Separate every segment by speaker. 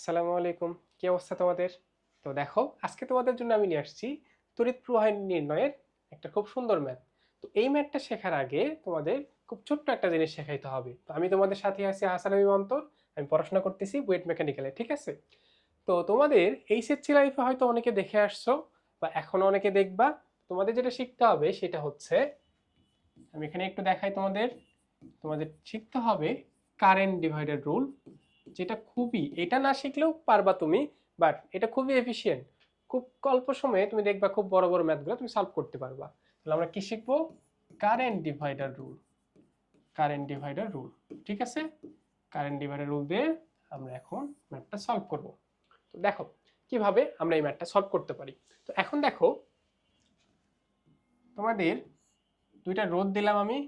Speaker 1: আসসালামু আলাইকুম। কি অবস্থা তোমাদের? তো দেখো, আজকে তোমাদের জন্য আমি নিয়ে আসছি তড়িৎ প্রবাহ নির্ণয়ের একটা খুব সুন্দর ম্যাথ। তো এই ম্যাথটা শেখার আগে তোমাদের খুব ছোট্ট একটা জিনিস শেখাইতে হবে। তো আমি তোমাদের সাথে আছি হাসান আমি অন্তর। আমি পড়াশোনা করতেছি বুয়েট মেকানিক্যালে, ঠিক আছে? তো তোমাদের এই এইচএসসি লাইফে হয়তো অনেকে দেখে আসছো বা এখনও অনেকে দেখবা। তোমাদের যেটা শিখতে হবে সেটা হচ্ছে, আমি এখানে একটু দেখাই তোমাদের। তোমাদের শিখতে হবে কারেন্ট ডিভাইডার রুল যেটা খুবই, এটা না শিখলেও পারবা তুমি বাট এটা খুবই এফিশিয়েন্ট খুব অল্প সময়ে তুমি দেখবা খুব বড় বড় ম্যাথগুলো তুমি সলভ করতে পারবা। তাহলে আমরা কি শিখব? Current divider rule current divider rule ঠিক আছে? কারেন্ট ডিভাইডার রুল দিয়ে আমরা এখন ম্যাথটা সলভ করব। তো দেখো, কীভাবে আমরা এই ম্যাথটা সলভ করতে পারি? তো এখন দেখো, তোমাদের দুইটা রোদ দিলাম আমি।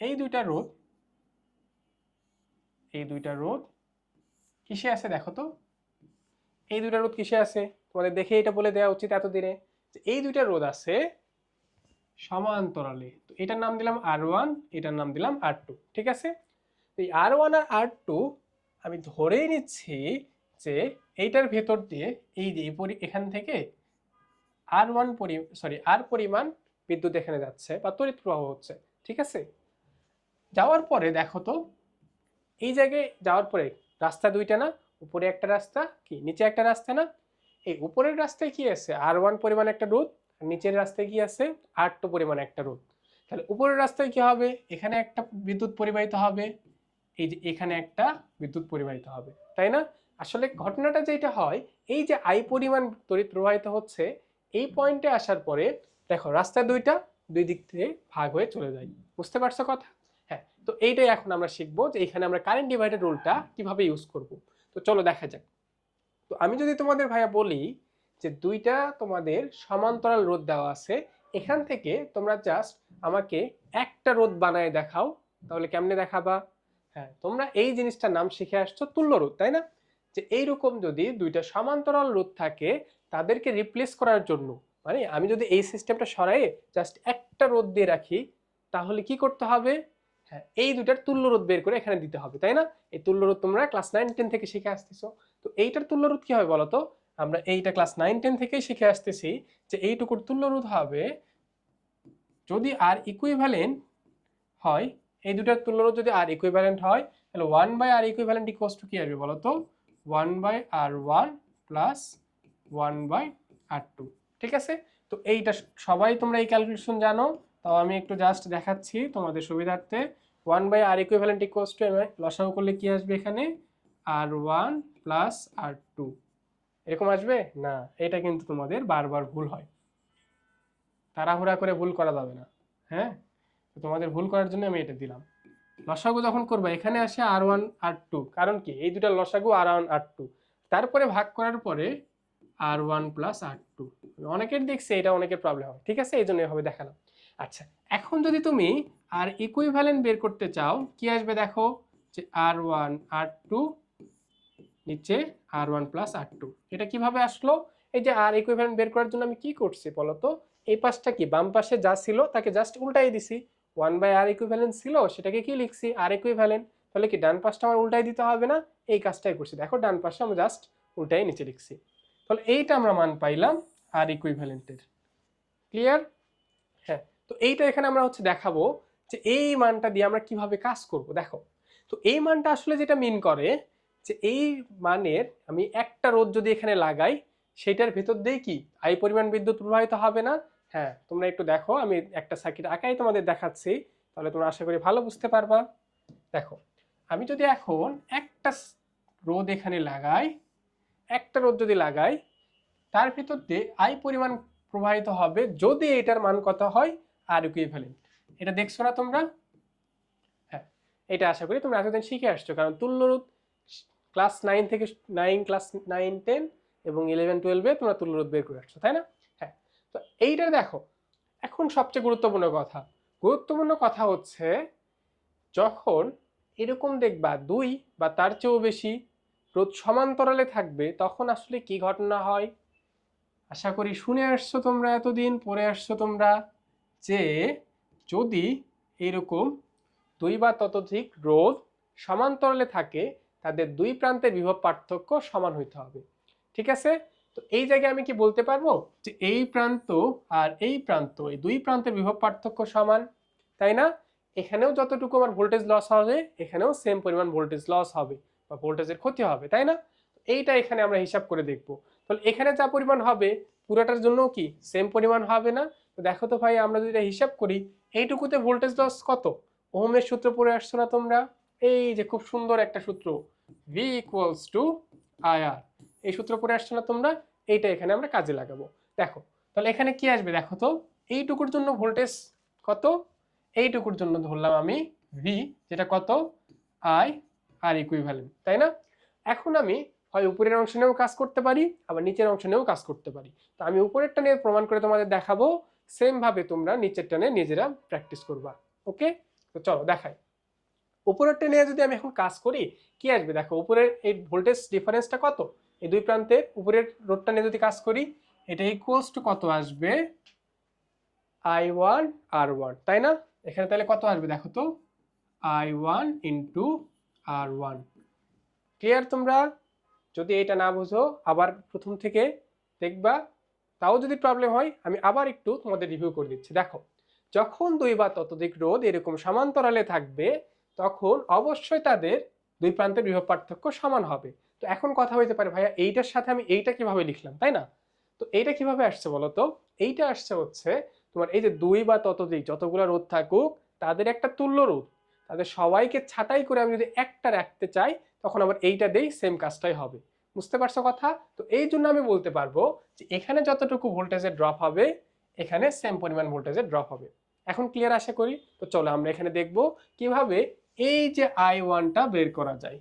Speaker 1: এই দুইটা রোদ এই দুইটা রোদ কিসে আছে দেখো তো? এই দুইটা রোদ কিসে আছে? তোমাদের দেখে এটা বলে দেওয়া উচিত এতদিনে যে এই দুইটা রোদ আছে সমান্তরালে। তো এটার নাম দিলাম আর ওয়ান এটার নাম দিলাম আর টু ঠিক আছে? তো এই আর ওয়ান আর আর টু আমি ধরেই নিচ্ছি যে এইটার ভেতর দিয়ে এই যে এখান থেকে আর ওয়ান পরি সরি আর পরিমাণ বিদ্যুৎ এখানে যাচ্ছে বা তড়িৎ প্রবাহ হচ্ছে, ঠিক আছে? যাওয়ার পরে দেখো তো, এই জায়গায় যাওয়ার পরে রাস্তা দুইটা না, উপরে একটা রাস্তা কি, নিচে একটা রাস্তা না? এই উপরের রাস্তায় কি আছে? আর ওয়ান পরিমাণ একটা রোদ আর নিচের রাস্তায় কি আছে? আর টু পরিমাণ একটা রোদ তাহলে উপরের রাস্তায় কি হবে? এখানে একটা বিদ্যুৎ পরিবাহিত হবে, এই যে এখানে একটা বিদ্যুৎ পরিবাহিত হবে, তাই না? আসলে ঘটনাটা যেটা হয়, এই যে আই পরিমাণ তড়িৎ প্রবাহিত হচ্ছে, এই পয়েন্টে আসার পরে, দেখো রাস্তা দুইটা দুই দিক থেকে ভাগ হয়ে চলে যায়, বুঝতে পারছ কথা? হ্যাঁ তো এইটাই এখন আমরা শিখব যে এখানে আমরা কারেন্ট ডিভাইডার রুলটা কীভাবে ইউজ করব। তো চলো দেখা যাক। তো আমি যদি তোমাদের ভাইয়া বলি যে দুইটা তোমাদের সমান্তরাল রোধ দেওয়া আছে, এখান থেকে তোমরা জাস্ট আমাকে একটা রোধ বানায় দেখাও, তাহলে কেমনে দেখাবা? হ্যাঁ তোমরা এই জিনিসটার নাম শিখে আসছো তুল্য রোধ, তাই না? যে এইরকম যদি দুইটা সমান্তরাল রোধ থাকে তাদেরকে রিপ্লেস করার জন্য মানে আমি যদি এই সিস্টেমটা সরাই জাস্ট একটা রোধ দিয়ে রাখি, তাহলে কি করতে হবে? হ্যাঁ এই দুটার তুল্য রোধ বের করে এখানে দিতে হবে, তাই না? এই তুল্য রোধ তোমরা ক্লাস নাইন টেন থেকে শিখে আসতেছো। তো এইটার তুল্য রোধ কি হবে বলো তো আমরা এইটা ক্লাস নাইন টেন থেকেই শিখে আসতেছি যে এইটুকুর তুল্য রোধ হবে যদি আর ইকুইভ্যালেন্ট হয়, এই দুটার তুল্য রোধ যদি আর ইকুইভ্যালেন্ট হয়, তাহলে one by R equivalent equals to কি আসবে বলো তো one by R one plus one by R two ঠিক আছে? তো এইটা সবাই তোমরা এই ক্যালকুলেশন জানো। তাও আমি একটু জাস্ট দেখাচ্ছি তোমাদের সুবিধার্থে। One by R equivalent equals to M I লসাগু করলে কি আসবে এখানে? R one plus R two এরকম আসবে? না, এটা কিন্তু তোমাদের বারবার ভুল হয়। তাড়াহুড়া করে ভুল করা যাবে না হ্যাঁ? তোমাদের ভুল করার জন্য আমি এটা দিলাম। লসাগু যখন করবে, এখানে আসে আর ওয়ান আর টু কারণ কি? এই দুটা লসাগু আর ওয়ান আর টু তারপরে ভাগ করার পরে R one plus R two অনেকের দেখছি, এটা অনেকের প্রবলেম হয়। ঠিক আছে? এই জন্য এভাবে দেখালাম। আচ্ছা এখন যদি তুমি আর ইকুইভ্যালেন্ট বের করতে চাও, কি আসবে দেখো? যে আর ওয়ান আর টু নিচে R one plus R two এটা কীভাবে আসলো? এই যে আর ইকুইভ্যালেন্ট বের করার জন্য আমি কি করছি বলো তো? এই পাশটা কি? বাম পাশে যা ছিল, তাকে জাস্ট উল্টাই দিছি। ওয়ান বাই আর ইকুইভ্যালেন্ট ছিল, সেটাকে কি লিখছি? আর ইকুইভ্যালেন্ট তাহলে কি ডান পাশটা আমার উল্টাই দিতে হবে না? এই কাজটাই করছি। দেখো, ডান পাশে আমরা জাস্ট উল্টাই নিচে লিখছি। তাহলে এইটা আমরা মান পাইলাম আর ইকুইভ্যালেন্টের ক্লিয়ার হ্যাঁ। তো এইটা এখানে আমরা হচ্ছে দেখাবো যে এই মানটা দিয়ে আমরা কীভাবে কাজ করব? দেখো, তো এই মানটা আসলে যেটা মিন করে যে এই মানের আমি একটা রোদ যদি এখানে লাগাই, সেটার ভেতর দিয়ে কি? আই পরিমাণ বিদ্যুৎ প্রবাহিত হবে না? হ্যাঁ তোমরা একটু দেখো, আমি একটা সার্কিট আঁকাই তোমাদের দেখাচ্ছি, তাহলে তোমরা আশা করি ভালো বুঝতে পারবা। দেখো, আমি যদি এখন একটা রোদ এখানে লাগাই, একটা রোদ যদি লাগাই, তার ভিতর দিয়ে আই পরিমাণ প্রবাহিত হবে যদি এটার মান কত হয়? আর ইকুইভ্যালেন্ট এটা দেখছ না তোমরা? হ্যাঁ এটা আশা করি তোমরা এতদিন শিখে আসছো, কারণ তুল্যরোধ ক্লাস নাইন থেকে নাইন, ক্লাস নাইন, টেন এবং ইলেভেন, টুয়েলভে তোমরা তুল্যরোধ বের করে আসছো, তাই না? হ্যাঁ তো এইটা দেখো, এখন সবচেয়ে গুরুত্বপূর্ণ কথা। গুরুত্বপূর্ণ কথা হচ্ছে, যখন এরকম দেখবা দুই বা তার চেয়েও বেশি রোদ সমান্তরালে থাকবে, তখন আসলে কি ঘটনা হয়? আশা করি শুনে আসছো তোমরা এতদিন, পড়ে আসছো তোমরা যে যদি এরকম দুই বা ততোধিক রোদ সমান্তরালে থাকে, তাদের দুই প্রান্তের বিভব পার্থক্য সমান হইতে হবে। ঠিক আছে? তো এই জায়গায় আমি কি বলতে পারব? যে এই প্রান্ত আর এই প্রান্ত, এই দুই প্রান্তের বিভব পার্থক্য সমান, তাই না? এখানেও যতটুকু আমার ভোল্টেজ লস হবে, এখানেও সেম পরিমাণ ভোল্টেজ লস হবে বা ভোল্টেজের ক্ষতি হবে, তাই না? এইটা এখানে আমরা হিসাব করে দেখব। তাহলে এখানে যা পরিমাণ হবে, পুরোটার জন্য কি সেম পরিমাণ হবে না? তো দেখো তো ভাই, আমরা যদি এটা হিসাব করি এইটুকুতে ভোল্টেজ লস কত? ওহমের সূত্র পড়ে আসছো না তোমরা? এই যে খুব সুন্দর একটা সূত্র। ভি ইকুয়ালস টু আইআর এই সূত্র পড়ে আসছো না তোমরা? এইটা এখানে আমরা কাজে লাগাবো। দেখো, তাহলে এখানে কি আসবে দেখো তো? এইটুকুর জন্য ভোল্টেজ কত? এইটুকুর জন্য ধরলাম আমি ভি যেটা কত? আই আর ইকুইভ্যালেন্ট তাই না? এখন আমি হয় উপরের অংশ নিয়েও কাজ করতে পারি, আবার নিচের অংশ নিয়েও কাজ করতে পারি। তো আমি উপরেরটা নিয়ে প্রমাণ করে তোমাদের দেখাবো। সেম ভাবে তোমরা নিচের নিয়ে নিজেরা প্র্যাকটিস করবা। ওকে তো চলো, দেখাই। উপরেরটা নিয়ে যদি আমি এখন কাজ করি, কি আসবে? দেখো, উপরের এই ভোল্টেজ ডিফারেন্সটা কত? এই দুই প্রান্তে উপরের রোডটা নিয়ে যদি কাজ করি, এটা ইকুয়ালস টু কত আসবে? আই ওয়ান আর ওয়ান তাই না? এখানে তাহলে কত আসবে দেখো তো? I one into R one clear তোমরা? যদি এটা না বুঝো, আবার প্রথম থেকে দেখবা তাও যদি প্রবলেম হয়, আমি আবার একটু তোমাদের রিভিউ করে দিচ্ছি। দেখো, যখন দুই বা ততোধিক রোধ এরকম সমান্তরালে থাকবে, তখন অবশ্যই তাদের দুই প্রান্তের বিভব পার্থক্য সমান হবে। তো এখন কথা হইতে পারে, ভাইয়া, এইটার সাথে আমি এইটা কীভাবে লিখলাম? তাই না? তো এইটা কীভাবে আসছে বলো তো এইটা আসছে হচ্ছে তোমার এই যে দুই বা ততোধিক যতগুলো রোধ থাকুক, তাদের একটা তুল্য রোধ তাদের সবাইকে ছাটাই করে আমি যদি একটা রাখতে চাই, তখন আবার এইটা দেই সেম কাজটাই হবে। বুঝতে পারছ কথা? তো এই জন্য আমি বলতে পারব যে এখানে যতটুকু ভোল্টেজের ড্রপ হবে, এখানে সেম পরিমাণ ভোল্টেজের ড্রপ হবে। এখন ক্লিয়ার আশা করি? তো চলো আমরা এখানে দেখব কীভাবে এই যে আই ওয়ানটা বের করা যায়।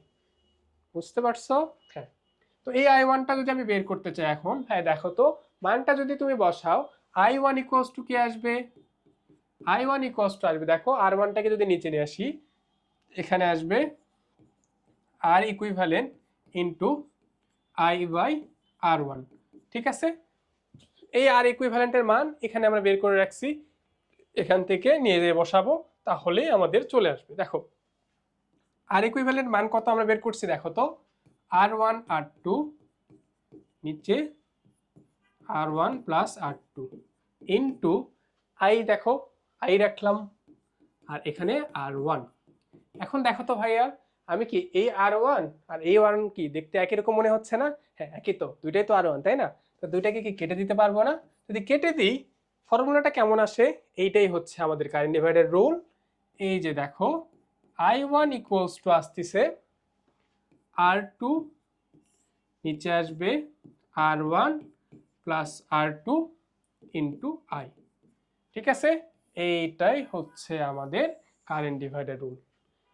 Speaker 1: বুঝতে পারছ? হ্যাঁ। তো এই আই ওয়ানটা যদি আমি বের করতে চাই এখন হ্যাঁ দেখো তো, মানটা যদি তুমি বসাও আই ওয়ান ইকুয়ালস টু কি আসবে? আই ওয়ান ইকুয়ালস টু আসবে। দেখো আর ওয়ানটাকে যদি নিচে নিয়ে আসি, এখানে আসবে R equivalent into I by R one, ঠিক আছে? এই আর ইকুইভ্যালেন্টের মান এখানে আমরা বের করে রাখছি, এখান থেকে নিয়ে যেয়ে বসাবো, তাহলেই আমাদের চলে আসবে। দেখো, আর ইকুইভ্যালেন্ট মান কত আমরা বের করছি দেখো তো? আর ওয়ান, আর টু, নিচে R one plus R two into I দেখো আই রাখলাম, আর এখানে আর ওয়ান। এখন দেখো তো ভাইয়া আমি কি এই আর ওয়ান আর এই ওয়ান কি? দেখতে একই রকম মনে হচ্ছে না? হ্যাঁ একই তো। দুইটাই তো আর ওয়ান তাই না? তো দুইটাকে কি কেটে দিতে পারব না? যদি কেটে দিই ফর্মুলাটা কেমন আসে? এইটাই হচ্ছে আমাদের কারেন্ট ডিভাইডের রুল এই যে দেখো আই ওয়ান ইকুয়ালস টু আসতেছে আর টু নিচে আসবে R one plus R two into I ঠিক আছে? এইটাই হচ্ছে আমাদের কারেন্ট ডিভাইডার রুল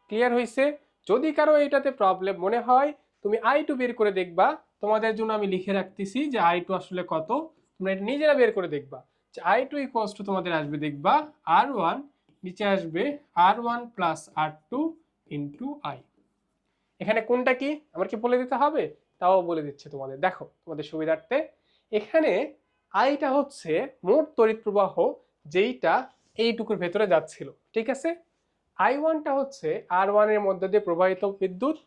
Speaker 1: ক্লিয়ার হয়েছে যদি কারও এটাতে প্রবলেম মনে হয়, তুমি আই টু বের করে দেখবা। তোমাদের জন্য আমি লিখে রাখতেছি যে আই টু আসলে কত। তোমরা এটা নিজেরা বের করে দেখবা। যে আই টু ইকুয়ালস টু তোমাদের আসবে দেখবা আর ওয়ান নিচে আসবে R one plus R two into I এখানে কোনটা কি? আমার কি বলে দিতে হবে? তাও বলে দিচ্ছে তোমাদের। দেখো, তোমাদের সুবিধার্থে। এখানে আইটা হচ্ছে মোট তড়িৎ প্রবাহ যেইটা এইটুকুর ভেতরে যাচ্ছিল। ঠিক আছে? আই ওয়ানটা হচ্ছে আর ওয়ানের মধ্যে দিয়ে প্রবাহিত বিদ্যুৎ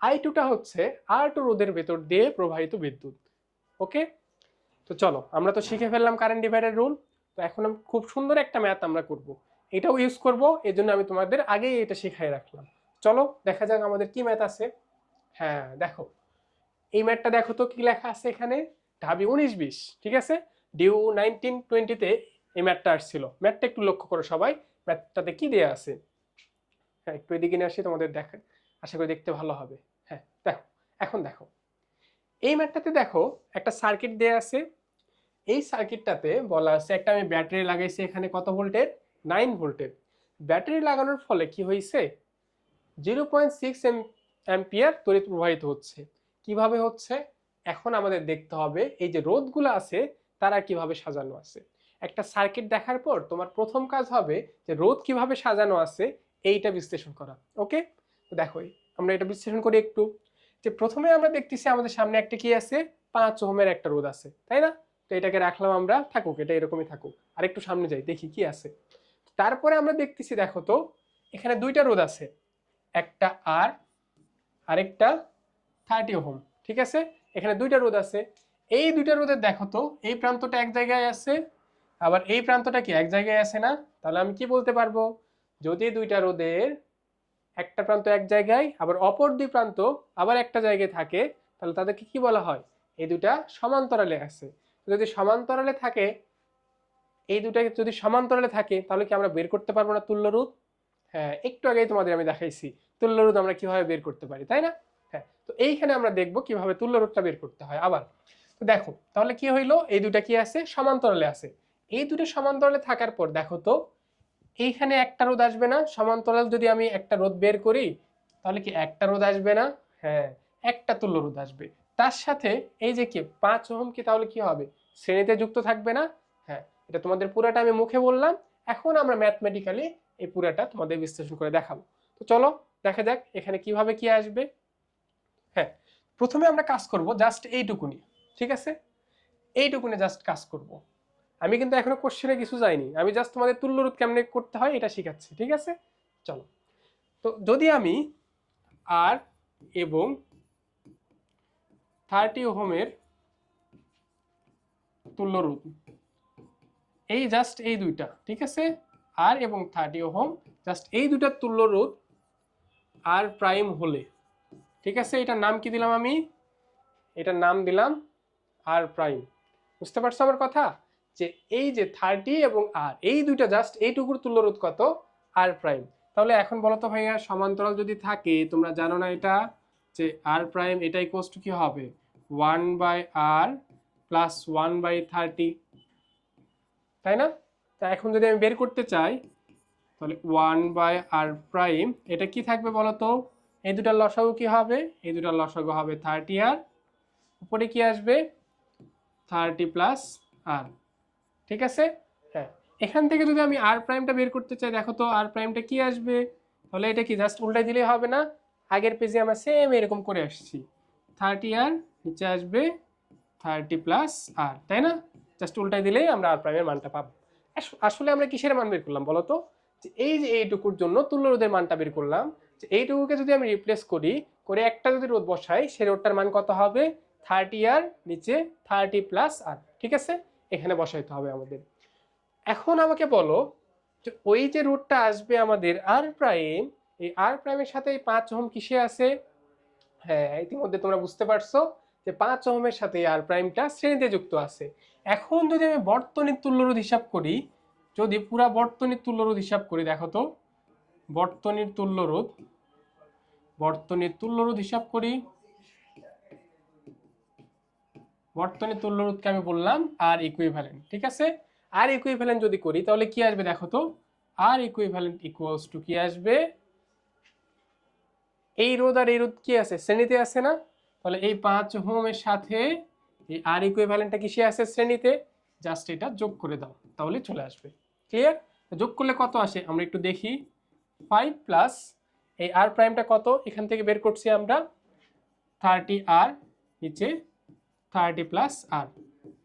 Speaker 1: আই টুটা হচ্ছে আর টু রোধের ভেতর দিয়ে প্রবাহিত বিদ্যুৎ ওকে তো চলো, আমরা তো শিখে ফেললাম কারেন্ট ডিভাইডার রুল তো এখন খুব সুন্দর একটা ম্যাথ আমরা করব। এটাও ইউজ করব এই জন্য আমি তোমাদের আগেই এটা শিখাই রাখলাম। চলো, দেখা যাক আমাদের কি ম্যাথ আছে। হ্যাঁ দেখো, এই ম্যাথটা দেখো তো কি লেখা আছে এখানে? ঢাবি উনিশ বিশ, ঠিক আছে? ডিউ নাইনটিন টোয়েন্টিতে এই ম্যাথটা আসছিল। ম্যাথটা একটু লক্ষ্য করো সবাই ম্যাথটাতে কি দেয়া আছে? হ্যাঁ একটু এদিকে নিয়ে আসি, তোমাদের দেখা, আশা করি দেখতে ভালো হবে। হ্যাঁ দেখো, এখন দেখো। এই ম্যাথটাতে দেখো, একটা সার্কিট দেয়া আছে। এই সার্কিটটাতে বলা আছে, একটা আমি ব্যাটারি লাগাইছি এখানে কত ভোল্টের? নাইন ভোল্টের। ব্যাটারি লাগানোর ফলে কি হয়েছে জিরো পয়েন্ট সিক্স অ্যাম্পিয়ার তড়িৎ প্রবাহিত হচ্ছে। কীভাবে হচ্ছে? এখন আমাদের দেখতে হবে, এই যে রোধগুলো আছে, তারা কীভাবে সাজানো আছে। একটা সার্কিট দেখার পর তোমার প্রথম কাজ হবে যে রোধ কীভাবে সাজানো আছে এইটা বিশ্লেষণ করা ওকে দেখো, আমরা এটা বিশ্লেষণ করি একটু। যে প্রথমে আমরা দেখতেছি আমাদের সামনে একটা কি আছে? পাঁচ ওহমের একটা রোধ আছে, তাই না? তো এটাকে রাখলাম আমরা, থাকুক, এটা এরকমই থাকুক। আর একটু সামনে যাই, দেখি কি আছে। তারপরে আমরা দেখতেছি, দেখো তো, এখানে দুইটা রোধ আছে, একটা আর, আরেকটা থার্টি ওহম, ঠিক আছে? এখানে দুইটা রোধ আছে। এই দুইটা রোধের, দেখো তো, এই প্রান্তটা এক জায়গায় আছে, আবার এই প্রান্তটা কি এক জায়গায় আছে না? তাহলে আমি কি বলতে পারব? যদি দুইটা রোদের একটা প্রান্ত এক জায়গায়, আবার অপর দুই প্রান্ত আবার একটা জায়গায় থাকে, তাহলে তাদেরকে কি বলা হয়? এই দুটা সমান্তরালে আছে। যদি সমান্তরালে থাকে, এই দুটা যদি সমান্তরালে থাকে, তাহলে কি আমরা বের করতে পারব না তুল্য রোধ? হ্যাঁ একটু আগেই তোমাদের আমি দেখাইছি। তুল্য রোধ আমরা কীভাবে বের করতে পারি, তাই না? হ্যাঁ তো এইখানে আমরা দেখব কীভাবে তুল্য রোধটা বের করতে হয় আবার। তো দেখো, তাহলে কি হইল? এই দুটা কি আছে? সমান্তরালে আছে। এই দুটো সমান্তরালে থাকার পর দেখো তো এইখানে একটা রোদ আসবে না, সমান্তরাল যদি আমি একটা রোদ বের করি, তাহলে কি একটা রোদ আসবে না? হ্যাঁ একটা তুল্য রোদ আসবে। তার সাথে এই যে কি, পাঁচ ওহম কি তাহলে কি হবে? শ্রেণীতে যুক্ত থাকবে না? হ্যাঁ এটা তোমাদের পুরাটা আমি মুখে বললাম। এখন আমরা ম্যাথমেটিক্যালি এই পুরাটা তোমাদের বিশ্লেষণ করে দেখাবো। তো চলো, দেখা যাক এখানে কীভাবে কি আসবে। হ্যাঁ প্রথমে আমরা কাজ করব জাস্ট এইটুকুনি ঠিক আছে? এইটুকুনি জাস্ট কাজ করব। আমি কিন্তু এখনও কোশ্চেনে কিছু যাইনি। আমি জাস্ট তোমাদের তুল্যরোধ কেমনে করতে হয় এটা শিখাচ্ছি, ঠিক আছে? চলো। তো যদি আমি আর এবং থার্টি ওহমের তুল্যরোধ এই জাস্ট এই দুইটা, ঠিক আছে? আর এবং থার্টি ওহম জাস্ট এই দুইটার তুল্যরোধ আর প্রাইম হলে, ঠিক আছে? এটার নাম কি দিলাম আমি? এটার নাম দিলাম আর প্রাইম বুঝতে পারছ আমার কথা? যে এই যে থার্টি এবং আর এই দুইটা জাস্ট এইটুকুর তুল্যরোধ কত? আর প্রাইম তাহলে এখন বলো তো ভাইয়া, সমান্তরাল যদি থাকে, তোমরা জানো না এটা, যে আর প্রাইম এটাই কোস্ট কি হবে? One by R plus one by thirty তাই না? তা এখন যদি আমি বের করতে চাই, তাহলে ওয়ান বাই আর প্রাইম এটা কি থাকবে বলো তো? এই দুটার লসাগু কি হবে? এই দুটার লসাগু হবে থার্টি আর উপরে কি আসবে? থার্টি প্লাস আর ঠিক আছে? হ্যাঁ। এখান থেকে যদি আমি আর প্রাইমটা বের করতে চাই, দেখো তো আর প্রাইমটা কি আসবে? তাহলে এটা কি জাস্ট উল্টাই দিলেই হবে না? আগের পেজে আমরা সেম এরকম করে আসছি। থার্টি আর নিচে আসবে থার্টি প্লাস আর তাই না? জাস্ট উল্টাই দিলেই আমরা আর প্রাইমের মানটা পাবো। আস- আসলে আমরা কিসের মান বের করলাম বলো তো? যে এই যে এইটুকুর জন্য তুল্য রোধের মানটা বের করলাম, যে এইটুকুকে যদি আমি রিপ্লেস করি, করে একটা যদি রোদ বসাই সেই রোধটার মান কত হবে? থার্টি আর নিচে থার্টি প্লাস আর ঠিক আছে? এখানে বসাইতে হবে আমাদের। এখন আমাকে বলো যে ওই যে রুটটা আসবে আমাদের আর প্রাইম এই আর প্রাইমের সাথে এই পাঁচ ওহম কিসে আছে? হ্যাঁ ইতিমধ্যে তোমরা বুঝতে পারছ যে পাঁচ ওহমের সাথে আর প্রাইমটা শ্রেণীতে যুক্ত আছে। এখন যদি আমি বর্তনীর তুল্যরোধ হিসাব করি, যদি পুরা বর্তনীর তুল্যরোধ হিসাব করি, দেখো তো, বর্তনীর তুল্যরোধ বর্তনীর তুল্যরোধ হিসাব করি বর্তনীর তুল্যরোধকে আমি বললাম আর ইকুইভ্যালেন্ট ঠিক আছে? আর ইকুইভ্যালেন্ট যদি করি, তাহলে কি আসবে দেখো তো? আর ইকুইভ্যালেন্ট ইকুয়ালস টু কি আসবে? এই রোধ আর এই রোধ কি আছে? শ্রেণীতে আছে না? তাহলে এই পাঁচ হোমের সাথে এই আর ইকুইভ্যালেন্টটা কিসে আছে? শ্রেণীতে। জাস্ট এটা যোগ করে দাও, তাহলে চলে আসবে। ক্লিয়ার যোগ করলে কত আসে? আমরা একটু দেখি। ফাইভ প্লাস এই আর প্রাইমটা কত? এখান থেকে বের করছি আমরা। থার্টি আর নিচে থার্টি প্লাস আর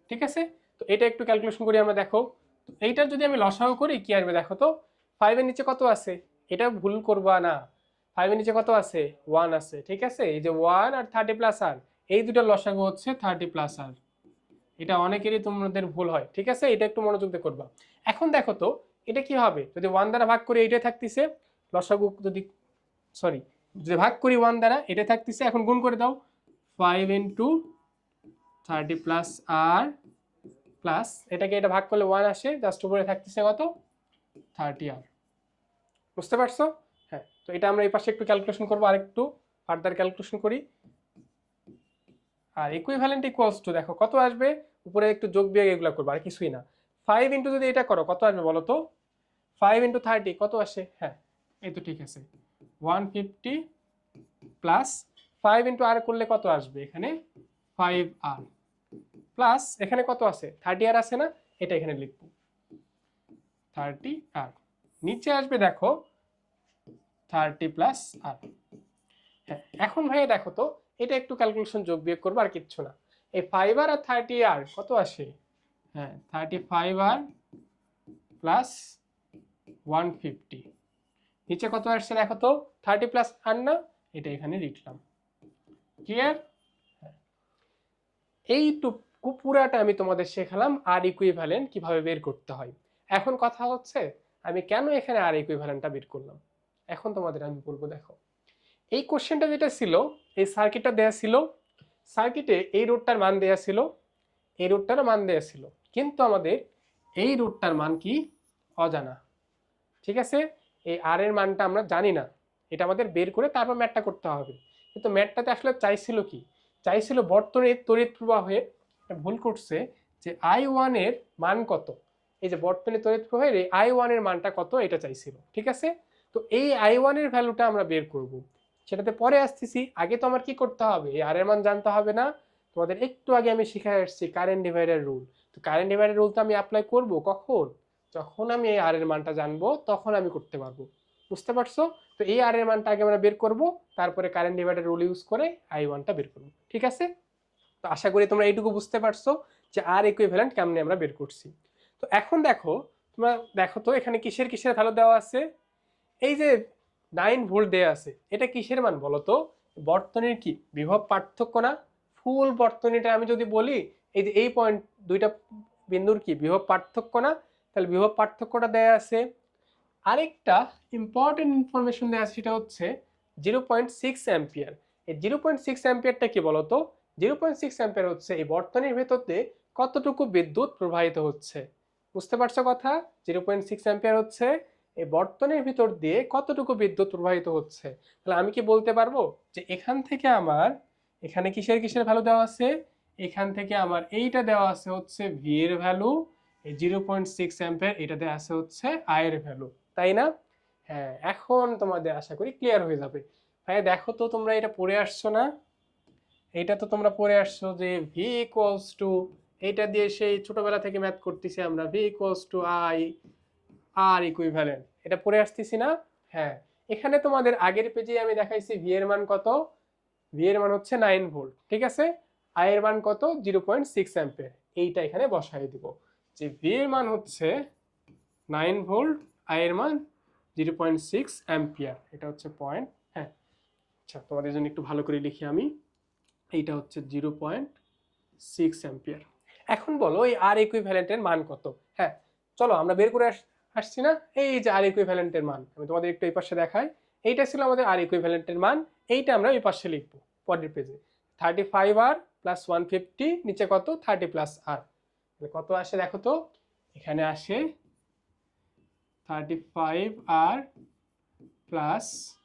Speaker 1: ঠিক আছে? তো এটা একটু ক্যালকুলেশন করি আমরা, দেখো। তো এইটার যদি আমি লসাগু করি, কি আসবে দেখো তো? ফাইভের নিচে কত আছে? এটা ভুল করবা না। ফাইভের নিচে কত আছে? ওয়ান আছে, ঠিক আছে? এই যে one R thirty plus R এই দুটো লসাগু হচ্ছে থার্টি প্লাস আর এটা অনেকেরই তোমাদের ভুল হয়, ঠিক আছে? এটা একটু মনোযোগ দিয়ে করবা। এখন দেখো তো, এটা কি হবে? যদি ওয়ান দ্বারা ভাগ করি, এইটাই থাকতেছে। লসাগু যদি সরি যদি ভাগ করি ওয়ান দ্বারা এটা থাকতেছে। এখন গুণ করে দাও। Five into thirty plus R plus এটাকে এটা ভাগ করলে ওয়ান আসে জাস্ট উপরে থাকতেছে কত? থার্টি আর বুঝতে পারছ? হ্যাঁ তো এটা আমরা এই পাশে একটু ক্যালকুলেশন করব, আরেকটু ফার্দার ক্যালকুলেশন করি। আর ইকুইভ্যালেন্ট ইকুয়ালস টু দেখো, কত আসবে? উপরে একটু যোগ বিয়োগ এগুলো করব, আর কিছুই না। ফাইভ ইন্টু যদি এটা করো, কত আসবে বলো তো? ফাইভ ইন্টু থার্টি কত আসে? হ্যাঁ এই তো ঠিক আছে। One fifty plus five into R করলে কত আসবে এখানে? ফাইভ আর প্লাস এখানে কত আছে? থার্টি আর আছে না? এটা এখানে লিখব। Thirty R. নিচে আসবে দেখো থার্টি প্লাস আর। হ্যাঁ এখন ভাইয়া দেখো তো, এটা একটু ক্যালকুলেশন যোগ বিয়োগ করব, আর কিচ্ছু না। এই ফাইভ আর আর থার্টি আর, কত আসে? হ্যাঁ thirty five R plus one fifty নিচে কত আসছে দেখো তো থার্টি প্লাস আর না, এটা এখানে লিখলাম। ক্লিয়ার এইটুকু পুরাটা আমি তোমাদের শেখালাম আর ইকুইভ্যালেন্ট কীভাবে বের করতে হয়। এখন কথা হচ্ছে, আমি কেন এখানে আর ইকুইভ্যালেন্টটা বের করলাম? এখন তোমাদের আমি বলব, দেখো। এই কোশ্চেনটা যেটা ছিল, এই সার্কিটটা দেয়া ছিল সার্কিটে এই রোডটার মান দেয়া ছিল, এই রুটটারও মান দেয়া ছিল। কিন্তু আমাদের এই রুটটার মান কি? অজানা। ঠিক আছে? এই আর এর মানটা আমরা জানি না। এটা আমাদের বের করে তারপর ম্যাটটা করতে হবে। কিন্তু ম্যাটটাতে আসলে চাইছিল কি? চাইছিল বর্তমানে তড়িৎ প্রবাহে এটা ভুল করছে যে আই ওয়ানের মান কত? এই যে বর্তমানে তড়িৎ প্রবাহের এই আই ওয়ানের মানটা কত? এটা চাইছিল, ঠিক আছে? তো এই আই ওয়ানের ভ্যালুটা আমরা বের করব। সেটাতে পরে আসতেছি, আগে তো আমার কি করতে হবে? এই আর এর মান জানতে হবে না? তোমাদের একটু আগে আমি শিখাই আসছি কারেন্ট ডিভাইডার রুল তো কারেন্ট ডিভাইডার রুল তো আমি অ্যাপ্লাই করব কখন? যখন আমি এই আর এর মানটা জানব, তখন আমি করতে পারব। বুঝতে পারছ? তো এই আর এর মানটা আগে আমরা বের করব, তারপরে কারেন্ট ডিভাইডার রুল ইউজ করে আই ওয়ানটা বের করব, ঠিক আছে? তো আশা করি তোমরা এইটুকু বুঝতে পারছ যে আর ইকুইভ্যালেন্ট কেমনে আমরা বের করছি। তো এখন দেখো, তোমরা দেখো তো এখানে কিসের কিসের ভ্যালু দেওয়া আছে? এই যে নাইন ভোল্ট দেওয়া আছে, এটা কিসের মান বলো তো? বর্তনীর কি? বিভব পার্থক্য না? ফুল বর্তনীটা আমি যদি বলি, এই যে এই পয়েন্ট দুইটা বিন্দুর কি? বিভব পার্থক্য না? তাহলে বিভব পার্থক্যটা দেয়া আছে। আরেকটা ইম্পর্টেন্ট ইনফরমেশন দেওয়া আছে সেটা হচ্ছে জিরো পয়েন্ট সিক্স অ্যাম্পিয়ার এই জিরো পয়েন্ট সিক্স অ্যাম্পিয়ারটা কি বলতো জিরো পয়েন্ট সিক্স অ্যাম্পিয়ার হচ্ছে এই বর্তনীর ভেতর দিয়ে কতটুকু বিদ্যুৎ প্রবাহিত হচ্ছে? বুঝতে পারছ কথা? জিরো পয়েন্ট সিক্স অ্যাম্পিয়ার হচ্ছে এই বর্তনীর ভিতর দিয়ে কতটুকু বিদ্যুৎ প্রবাহিত হচ্ছে? তাহলে আমি কি বলতে পারব? যে এখান থেকে আমার, এখানে কিসের কিসের ভ্যালু দেওয়া আছে? এখান থেকে আমার এইটা দেওয়া আছে হচ্ছে ভি এর ভ্যালু এই জিরো পয়েন্ট সিক্স অ্যাম্পিয়ার এটা দেওয়া আছে হচ্ছে আয়ের ভ্যালু তাই না? হ্যাঁ এখন তোমাদের আশা করি ক্লিয়ার হয়ে যাবে। ভাই দেখো তো তোমরা এটা পড়ে আসছো না? এইটা তো তোমরা পড়ে আসছো যে ভি ইকুয়ালস টু এইটা দিয়ে সেই ছোটবেলা থেকে ম্যাথ করতেছি আমরা V equals to I R equivalent এটা পড়ে আসতেছি না? হ্যাঁ। এখানে তোমাদের আগের পেজে আমি দেখাইছি ভি এর মান কত? ভি এর মান হচ্ছে নাইন ভোল্ট ঠিক আছে? আই এর মান কত? জিরো পয়েন্ট সিক্স অ্যাম্পিয়ার এইটা এখানে বসাই দিব। যে ভি এর মান হচ্ছে নাইন ভোল্ট আই এর মান জিরো পয়েন্ট সিক্স অ্যাম্পিয়ার এটা হচ্ছে পয়েন্ট হ্যাঁ। আচ্ছা তোমাদের জন্য একটু ভালো করে লিখি আমি। এইটা হচ্ছে জিরো পয়েন্ট সিক্স অ্যাম্পিয়ার। এখন বলো, এই আর ইকুইভ্যালেন্টের মান কত? হ্যাঁ চলো আমরা বের করে আস- আসছি না? এই যে আর ইকুইভ্যালেন্টের মান, আমি তোমাদের একটু এই পাশে দেখাই। এইটা ছিল আমাদের আর ইকুইভ্যালেন্টের মান, এইটা আমরা এই পাশে লিখব পরের পেজে। Thirty five R plus one fifty নিচে কত? থার্টি প্লাস আর কত আসে দেখো তো? এখানে আসে thirty five R plus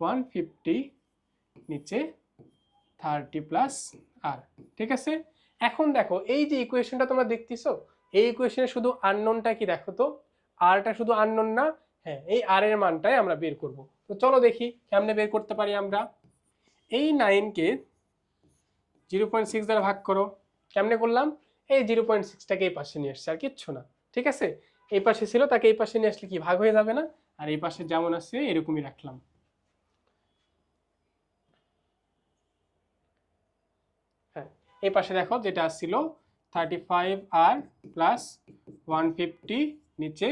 Speaker 1: one fifty নিচে থার্টি প্লাস আর, ঠিক আছে? এখন দেখো, এই যে ইকুয়েশনটা তোমরা দেখতেছো, এই ইকুয়েশনে শুধু আননোনটা কি দেখো তো? আরটা শুধু আননোন না হ্যাঁ এই আর এর মানটাই আমরা বের করব। তো চলো দেখি, কেমনে বের করতে পারি আমরা? এই নাইনকে জিরো পয়েন্ট সিক্স দ্বারা ভাগ করো। কেমনে করলাম? এই জিরো পয়েন্ট সিক্সটাকে এই পাশে নিয়ে আসছে, আর কিচ্ছু না, ঠিক আছে? এই পাশে ছিল, তাকে এই পাশে নিয়ে আসলে কি ভাগ হয়ে যাবে না? আর এই পাশে যেমন আছে, এরকমই রাখলাম হ্যাঁ এই পাশে দেখো যেটা আসছিল thirty five R plus one fifty নিচে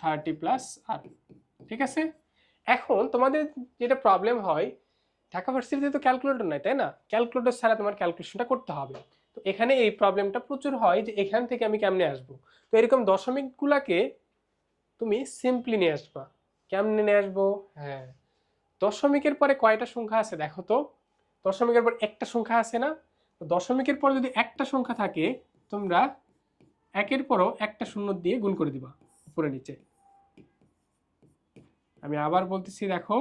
Speaker 1: থার্টি প্লাস আর ঠিক আছে? এখন তোমাদের যেটা প্রবলেম হয় ঢাকা ভার্সিটিতে তো ক্যালকুলেটর নাই তাই না? ক্যালকুলেটর ছাড়া তোমার ক্যালকুলেশনটা করতে হবে। তো এখানে এই প্রবলেমটা প্রচুর হয় যে এখান থেকে আমি কেমনে আসব? তো এরকম দশমিকগুলাকে তুমি সিম্পলি নিয়ে আসবা। কেমনে নিয়ে আসব? হ্যাঁ। দশমিকের পরে কয়টা সংখ্যা আছে দেখো তো? দশমিকের পর একটা সংখ্যা আছে না? তো দশমিকের পরে যদি একটা সংখ্যা থাকে, তোমরা একের পরও একটা শূন্য দিয়ে গুণ করে দিবা উপরে নিচে। আমি আবার বলতেছি, দেখো,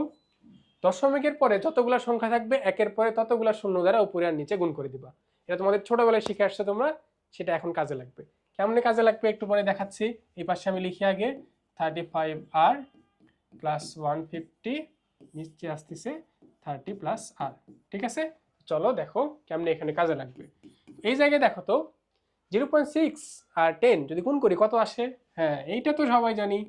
Speaker 1: দশমিকের পরে যতগুলা সংখ্যা থাকবে, একের পরে ততগুলা শূন্য দ্বারা উপরে আর নিচে গুণ করে দিবা। এটা তোমাদের ছোটবেলায় শিখে আসছে তোমরা, সেটা এখন কাজে লাগবে। কেমনে কাজে লাগবে একটু পরে দেখাচ্ছি। এই পাশে আমি লিখি আগে thirty five R plus one fifty নিচে আসতেছে থার্টি প্লাস আর ঠিক আছে? চলো দেখো কেমনে এখানে কাজে লাগবে। এই জায়গায় দেখো তো, জিরো পয়েন্ট সিক্স আর টেন যদি গুণ করি কত আসে? হ্যাঁ এইটা তো সবাই জানি।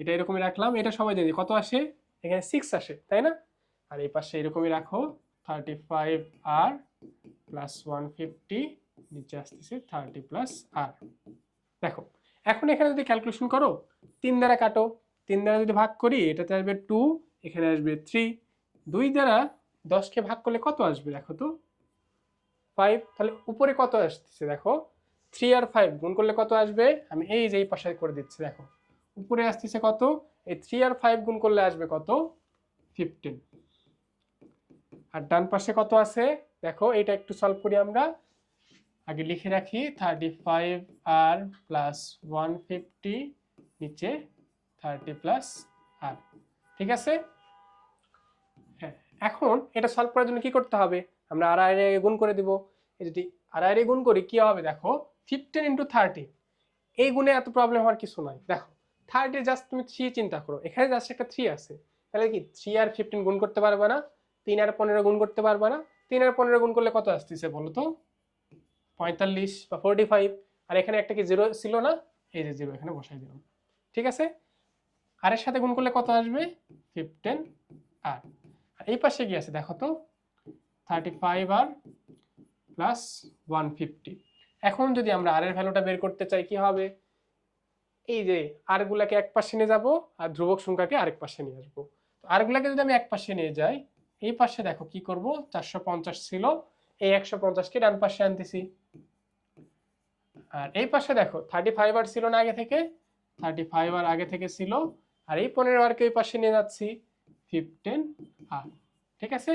Speaker 1: এটা এরকমই রাখলাম, এটা সবাই জানি। কত আসে? এখানে সিক্স আসে, তাই না? আর এই পাশে এরকমই রাখো, thirty five R plus one fifty, নিচে আসতেছে থার্টি প্লাস আর। দেখো, এখন এখানে যদি ক্যালকুলেশন করো, তিন দ্বারা কাটো, তিন দ্বারা যদি ভাগ করি, এটাতে আসবে টু, এখানে আসবে থ্রি, দুই দ্বারা দশকে ভাগ করলে কত আসবে দেখো তো? ফাইভ তাহলে উপরে কত আসতেছে দেখো? থ্রি আর ফাইভ গুণ করলে কত আসবে? আমি এই যে এই পাশে করে দিচ্ছি দেখো। উপরে আসতেছে কত? এই থ্রি আর ফাইভ গুণ করলে আসবে কত? ফিফটিন আর ডান পাশে কত আছে? দেখো, এটা একটু সলভ করি আমরা। আগে লিখে রাখি thirty five R plus one fifty নিচে থার্টি প্লাস আর ঠিক আছে? এখন এটা সলভ করার জন্য কি করতে হবে? আমরা আর আই গুণ করে দিব। যদি আর আই গুণ করি, কি হবে দেখো? ফিফটিন ইন্টু থার্টি এই গুণে এত প্রবলেম হওয়ার কিছু নাই। দেখো থার্টি জাস্ট তুমি থ্রি চিন্তা করো। এখানে জাস্ট একটা থ্রি আছে। তাহলে কি? থ্রি আর ফিফটিন গুণ করতে পারবে না। তিন আর পনেরো গুণ করতে পারবে না। তিন আর পনেরো গুণ করলে কত আসতেছে বলো তো? পঁয়তাল্লিশ বা ফোরটি ফাইভ আর এখানে একটা কি জিরো ছিল না? এই যে জিরো এখানে বসাই দিলাম। ঠিক আছে? আর এর সাথে গুণ করলে কত আসবে? Fifteen R. এই পাশে কি আছে, দেখো তো thirty five R plus one fifty এখন যদি আমরা আর এর ভ্যালুটা বের করতে চাই, কি হবে? এই যে আরগুলাকে এক পাশে নিয়ে যাব আর ধ্রুবক সংখ্যাকে আরেক পাশে নিয়ে আসব। তো আরগুলাকে যদি আমি এক পাশে নিয়ে যাই, এই পাশে দেখো কি করব? চারশো পঞ্চাশ ছিল, এই একশো পঞ্চাশকে ডান পাশে আনতেছি। আর এই পাশে দেখো থার্টি ফাইভ আর ছিল না আগে থেকে থার্টি ফাইভ আর আগে থেকে ছিল, আর এই পনেরো আরকে ওই পাশে নিয়ে যাচ্ছি। ফিফটিন আর ঠিক আছে?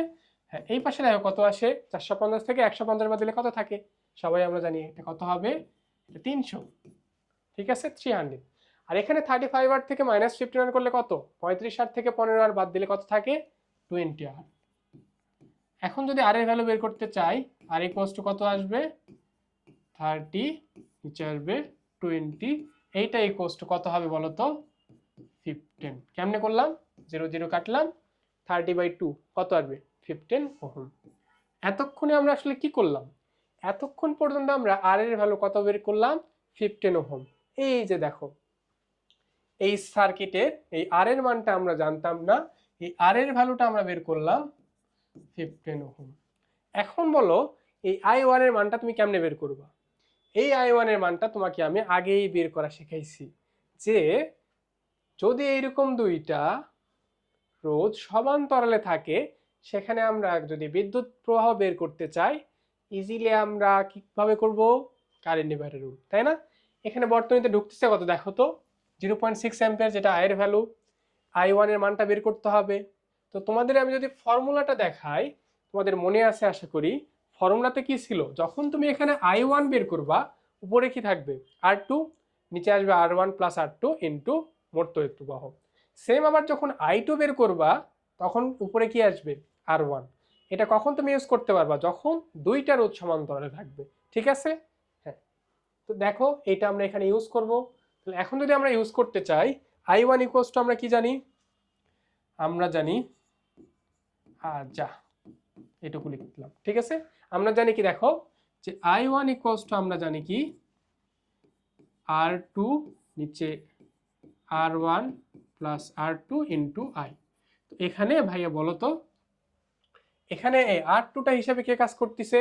Speaker 1: হ্যাঁ এই পাশে দেখো কত আসে? চারশো পঞ্চাশ থেকে একশো পঞ্চাশ বাদ দিলে কত থাকে? সবাই আমরা জানি এটা কত হবে? এটা তিনশো। ঠিক আছে? থ্রি হান্ড্রেড আর এখানে থার্টি ফাইভ আর থেকে মাইনাস ফিফটিন আর করলে কত? পঁয়ত্রিশ আর থেকে পনেরো আর বাদ দিলে কত থাকে? টোয়েন্টি আর এখন যদি আর এর ভ্যালু বের করতে চাই আর ইকোয়াস টু কত আসবে? থার্টি নিচে আসবে টোয়েন্টি এইটা ইকোয়াস টু কত হবে বলো তো ফিফটিন কেমনে করলাম? জিরো জিরো কাটলাম থার্টি বাই টু কত আসবে? Fifteen ohm. এতক্ষণে আমরা আসলে কি করলাম? এতক্ষণ পর্যন্ত আমরা আর এর ভ্যালু কত বের করলাম? Fifteen ohm. এই যে দেখো, এই সার্কিটের এই আর এর মানটা আমরা জানতাম না, এই আর এর ভ্যালুটা আমরা বের করলাম ফিফটিন ওহম। এখন বলো, এই আই ওয়ানের মানটা তুমি কেমনে বের করবা? এই আই ওয়ানের মানটা তোমাকে আমি আগেই বের করা শিখাইছি যে, যদি এইরকম দুইটা রোধ সমান্তরালে থাকে, সেখানে আমরা যদি বিদ্যুৎ প্রবাহ বের করতে চাই ইজিলি আমরা কীভাবে করব? কারেন্ট ডিভাইডার রুল তাই না? এখানে বর্তমানে ঢুকতেছে কত? দেখো তো জিরো পয়েন্ট সিক্স অ্যাম্পিয়ার যেটা আয়ের ভ্যালু আই ওয়ানের মানটা বের করতে হবে। তো তোমাদের আমি যদি ফর্মুলাটা দেখাই, তোমাদের মনে আছে আশা করি ফর্মুলাতে কি ছিল? যখন তুমি এখানে আই ওয়ান বের করবা, উপরে কি থাকবে? আর টু নিচে আসবে R one plus R two into মোট তড়িৎ প্রবাহ। সেম আবার যখন আই টু বের করবা, তখন উপরে কি আসবে? আর ওয়ান এটা কখন তুমি ইউজ করতে পারবা? যখন দুইটা রোধ সমান্তরালে থাকবে। ঠিক আছে? হ্যাঁ। তো দেখো, এটা আমরা এখানে ইউজ করব। তাহলে এখন যদি আমরা ইউজ করতে চাই আই ওয়ান ইকুয়ালস টু আমরা কি জানি? আমরা জানি যা, এটুকু লিখলাম ঠিক আছে? আমরা জানি কি দেখো, যে আই ওয়ান ইকুয়ালস টু আমরা জানি কি? আর টু নিচে R one plus R two into I তো এখানে ভাইয়া বলো তো এখানে আর টুটা হিসাবে কে কাজ করতেছে?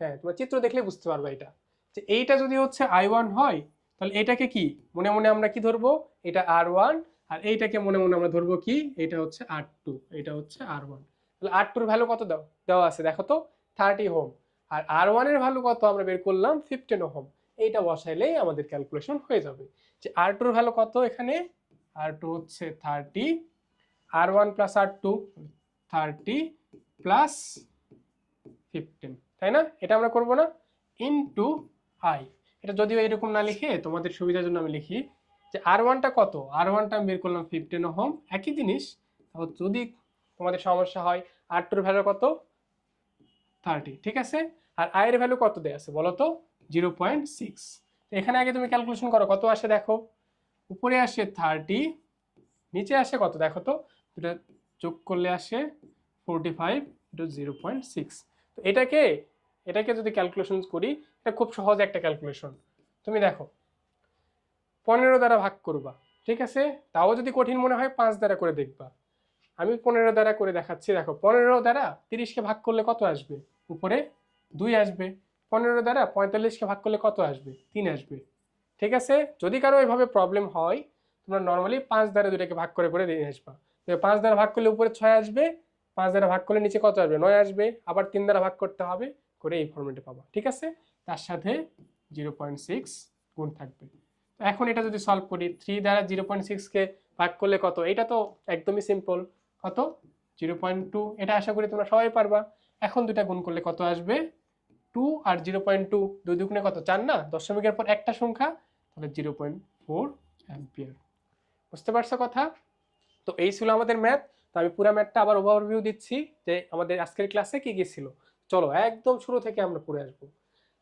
Speaker 1: হ্যাঁ তোমার চিত্র দেখলে বুঝতে পারবে এটা। যে এইটা যদি হচ্ছে আই ওয়ান হয়, তাহলে এটাকে কি? মনে মনে আমরা কি ধরবো? এটা আর ওয়ান আর এইটাকে মনে মনে আমরা ধরবো কি? এটা হচ্ছে আর টু এটা হচ্ছে আর ওয়ান তাহলে আর টুর ভ্যালু কত দাও? দেওয়া আছে, দেখো তো থার্টি হোম আর আর ওয়ানের ভ্যালু কত আমরা বের করলাম? ফিফটিন হোম এইটা বসাইলেই আমাদের ক্যালকুলেশন হয়ে যাবে। যে আর টুর ভ্যালু কত এখানে? আর টু হচ্ছে thirty R one plus R two thirty plus fifteen তাই না? এটা আমরা করব না? ইনটু আই এটা যদিও এরকম না লিখে, তোমাদের সুবিধার জন্য আমি লিখি যে আর ওয়ানটা কত? আর ওয়ানটা আমি বের করলাম ফিফটিন হোম একই জিনিস যদি তোমাদের সমস্যা হয় আর টুর ভ্যালু কত? থার্টি ঠিক আছে? আর আয়ের ভ্যালু কত দেওয়া আছে বলো তো? জিরো পয়েন্ট সিক্স এখানে আগে তুমি ক্যালকুলেশন করো, কত আসে দেখো? উপরে আসে থার্টি নিচে আসে কত? দেখো তো, দুটা যোগ করলে আসে forty five into zero point six তো এটাকে এটাকে যদি ক্যালকুলেশন করি, এটা খুব সহজ একটা ক্যালকুলেশন তুমি দেখো, পনেরো দ্বারা ভাগ করবা, ঠিক আছে? তাও যদি কঠিন মনে হয়, পাঁচ দ্বারা করে দেখবা। আমি পনেরো দ্বারা করে দেখাচ্ছি, দেখো, পনেরো দ্বারা তিরিশকে ভাগ করলে কত আসবে? উপরে দুই আসবে। পনেরো দ্বারা পঁয়তাল্লিশকে ভাগ করলে কত আসবে? তিন আসবে। ঠিক আছে? যদি কারও এভাবে প্রবলেম হয়, তোমরা নর্মালি পাঁচ দ্বারা দুটাকে ভাগ করে করে দিয়ে আসবা। পাঁচ দ্বারা ভাগ করলে উপরে ছয় আসবে, পাঁচ দ্বারা ভাগ করলে নিচে কত আসবে? নয় আসবে। আবার তিন দ্বারা ভাগ করতে হবে, করে এই ফর্মেটে পাবা। ঠিক আছে? তার সাথে জিরো পয়েন্ট সিক্স গুণ থাকবে। এখন এটা যদি সলভ করি থ্রি দ্বারা জিরো পয়েন্ট সিক্সকে ভাগ করলে কত? এটা তো একদমই সিম্পল কত? জিরো পয়েন্ট টু এটা আশা করি তোমরা সবাই পারবা। এখন দুটা গুণ করলে কত আসবে? টু আর জিরো পয়েন্ট টু দুই দুগুণে কত? চার না? দশমিকের পর একটা সংখ্যা। তাহলে জিরো পয়েন্ট ফোর অ্যাম্পিয়ার বুঝতে পারছ কথা? তো এই ছিল আমাদের ম্যাথ তো আমি পুরো ম্যাথটা আবার ওভারভিউ দিচ্ছি যে আমাদের আজকের ক্লাসে কি কি ছিল। চলো, একদম শুরু থেকে আমরা পড়ে আসব।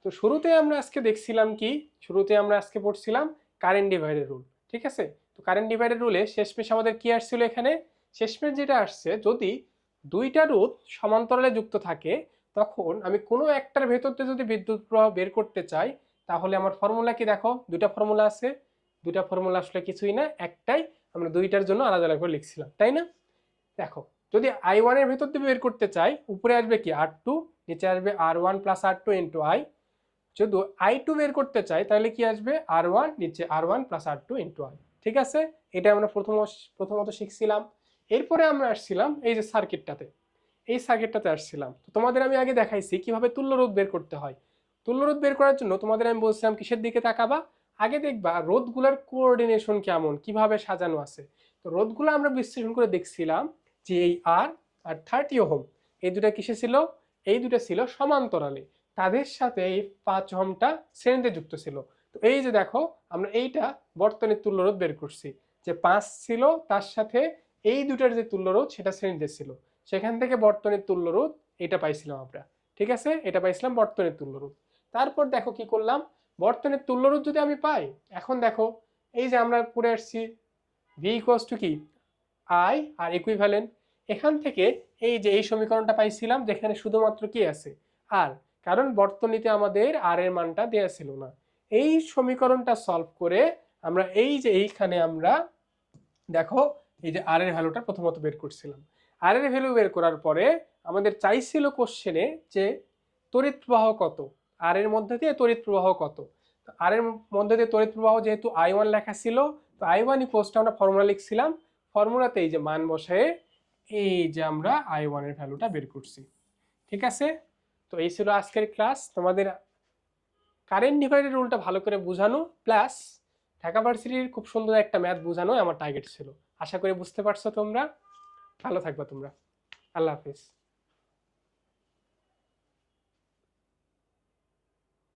Speaker 1: তো শুরুতে আমরা আজকে দেখছিলাম কি? শুরুতে আমরা আজকে পড়ছিলাম কারেন্ট ডিভাইডের রুল ঠিক আছে? তো কারেন্ট ডিভাইডের রুলে শেষমেশ আমাদের কি আসছিল এখানে? শেষমেশ যেটা আসছে, যদি দুইটা রোধ সমান্তরালে যুক্ত থাকে, তখন আমি কোনো একটার ভেতর দিয়ে যদি বিদ্যুৎ প্রবাহ বের করতে চাই তাহলে আমার ফর্মুলা কি দেখো? দুইটা ফর্মুলা আছে। দুইটা ফর্মুলা আসলে কিছুই না, একটাই আমরা দুইটার জন্য আলাদা আলাদা করে লিখছিলাম, তাই না? দেখো, যদি আই ওয়ানের ভেতর দিয়ে বের করতে চাই, উপরে আসবে কি? আর টু নিচে আসবে R one plus R two into I যদি আই টু বের করতে চাই, তাহলে কি আসবে? আর ওয়ান নিচে R one plus R two into I ঠিক আছে? এটা আমরা প্রথম প্রথমত শিখছিলাম। এরপরে আমরা আসছিলাম এই যে সার্কিটটাতে এই সার্কিটটাতে আসছিলাম। তো তোমাদের আমি আগে দেখাইছি কীভাবে তুল্য রোধ বের করতে হয়। তুল্য রোধ বের করার জন্য তোমাদের আমি বলছিলাম কিসের দিকে তাকাবা? আগে দেখবা রোধগুলোর কোঅর্ডিনেশন কেমন? কীভাবে সাজানো আছে? তো রোধগুলো আমরা বিশ্লেষণ করে দেখছিলাম যে এই আর আর থার্টি ওহম, এই দুটা কিসে ছিল? এই দুটা ছিল সমান্তরালে। তাদের সাথে এই পাঁচ ওহমটা শ্রেণীতে যুক্ত ছিল। তো এই যে দেখো, আমরা এইটা বর্তনের তুল্যরোধ বের করছি। যে পাঁচ ছিল, তার সাথে এই দুটার যে তুল্যরোধ, সেটা শ্রেণীতে ছিল। সেখান থেকে বর্তনের তুল্যরোধ, এটা পাইছিলাম আমরা। ঠিক আছে? এটা পাইছিলাম বর্তনের তুল্যরোধ। তারপর দেখো কি করলাম? বর্তনের তুল্যরোধ যদি আমি পাই, এখন দেখো, এই যে আমরা পড়ে আসছি ভি ইকোয়াস টু কি? আই আর ইকুইভ্যালেন্ট এখান থেকে এই যে এই সমীকরণটা পাইছিলাম, যেখানে শুধুমাত্র কি আছে? আর কারণ বর্তনীতে আমাদের আর এর মানটা দেয়া ছিল না। এই সমীকরণটা সলভ করে আমরা এই যে এইখানে আমরা দেখো, এই যে আর এর ভ্যালুটা প্রথমত বের করছিলাম। আর এর ভ্যালু বের করার পরে আমাদের চাইছিল কোশ্চেনে যে তড়িৎ প্রবাহ কত? আর এর মধ্যে দিয়ে তড়িৎ প্রবাহ কত? আর এর মধ্যে দিয়ে তড়িৎ প্রবাহ যেহেতু আই ওয়ান লেখা ছিল, তো আই ওয়ান ইকোসটা আমরা ফর্মুলা লিখছিলাম। ফর্মুলাতে এই যে মান বসায়ে এই যে আমরা আই ওয়ানের ভ্যালুটা বের করছি। ঠিক আছে? তো এই ছিল আজকের ক্লাস তোমাদের কারেন্ট ডিভাইডের রুলটা ভালো করে বোঝানো প্লাস ঢাকা ভার্সিটির খুব সুন্দর একটা ম্যাথ বোঝানো আমার টার্গেট ছিল। আশা করি বুঝতে পারছ তোমরা। ভালো থাকবা তোমরা। আল্লাহ হাফিজ।